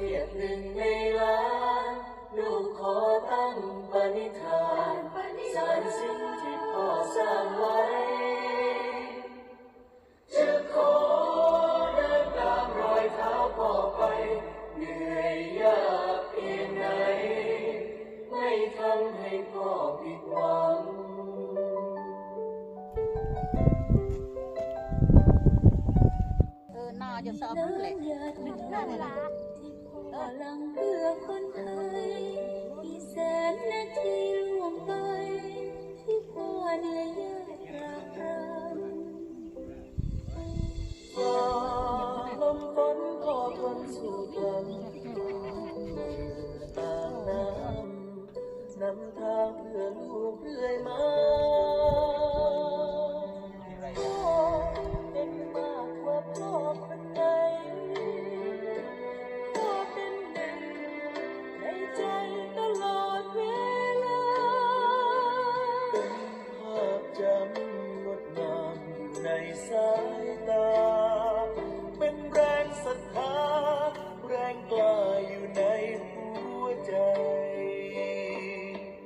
ทียบหนึ่งในล้านลูกขอตั้งปณิธานสารสิ่งที่พ่อสร้างไว้ จะขอเดินตามรอยเท้าพ่อไป เหนื่อยยากเพียงไหน ไม่ทำให้พ่อผิดหวังเออน่าจะสอบนั่นแหละน้ำหยาดน้ำตาที่พ่อห ลังเพื่อคนไทยอีแสนนาทีล่วงไปที่พ่อเหนื่อยยากปรากรำฝ่าลมฝนก็ทนสู้กันตามน้ำนำทางเพื่อลูกเรื่อยมา งา